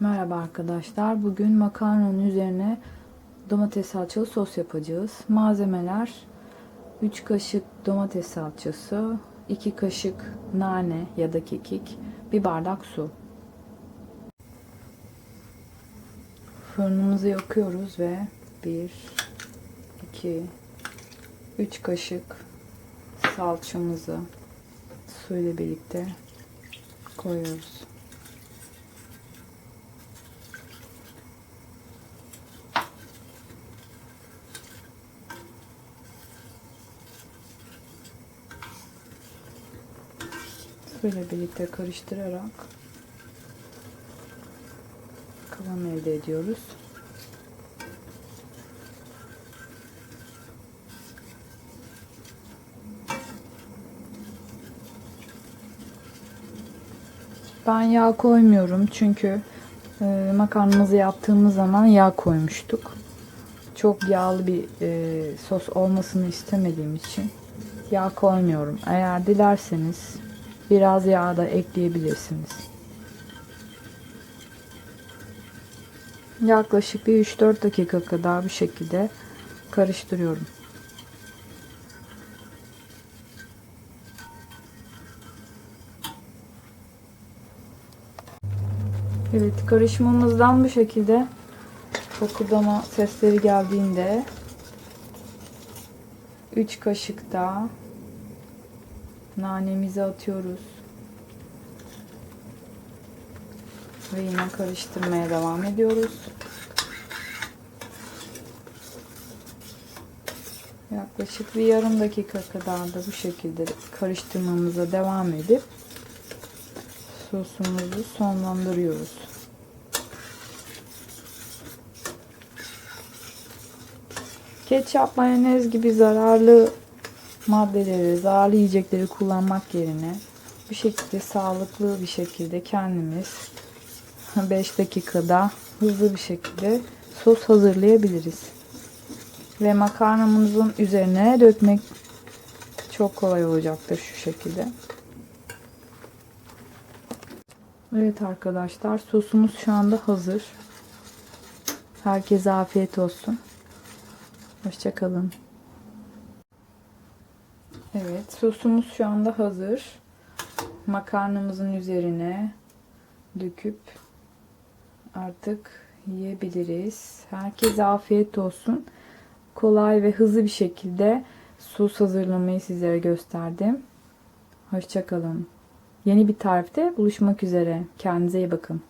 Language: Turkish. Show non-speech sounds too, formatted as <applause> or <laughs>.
Merhaba arkadaşlar. Bugün makarnanın üzerine domates salçalı sos yapacağız. Malzemeler 3 kaşık domates salçası, 2 kaşık nane ya da kekik, 1 bardak su. Fırınımızı yakıyoruz ve 1 2 3 kaşık salçamızı suyla birlikte koyuyoruz. Suyla birlikte karıştırarak kıvam elde ediyoruz. Ben yağ koymuyorum çünkü e, makarnamızı yaptığımız zaman yağ koymuştuk. Çok yağlı bir e, sos olmasını istemediğim için yağ koymuyorum. Eğer dilerseniz biraz yağ da ekleyebilirsiniz. Yaklaşık bir 3-4 dakika kadar bir şekilde karıştırıyorum. Evet karışımımızdan bu şekilde kokudama sesleri geldiğinde 3 kaşık da nanemizi atıyoruz. Ve yine karıştırmaya devam ediyoruz. Yaklaşık bir yarım dakika kadar da bu şekilde karıştırmamıza devam edip sosumuzu sonlandırıyoruz. Ketçap, mayonez gibi zararlı maddeleri, zararlı yiyecekleri kullanmak yerine bu şekilde sağlıklı bir şekilde kendimiz <laughs> 5 dakikada hızlı bir şekilde sos hazırlayabiliriz. Ve makarnamızın üzerine dökmek çok kolay olacaktır şu şekilde. Evet arkadaşlar sosumuz şu anda hazır. Herkese afiyet olsun. Hoşçakalın. Evet sosumuz şu anda hazır. Makarnamızın üzerine döküp artık yiyebiliriz. Herkese afiyet olsun. Kolay ve hızlı bir şekilde sos hazırlamayı sizlere gösterdim. Hoşçakalın. Yeni bir tarifte buluşmak üzere. Kendinize iyi bakın.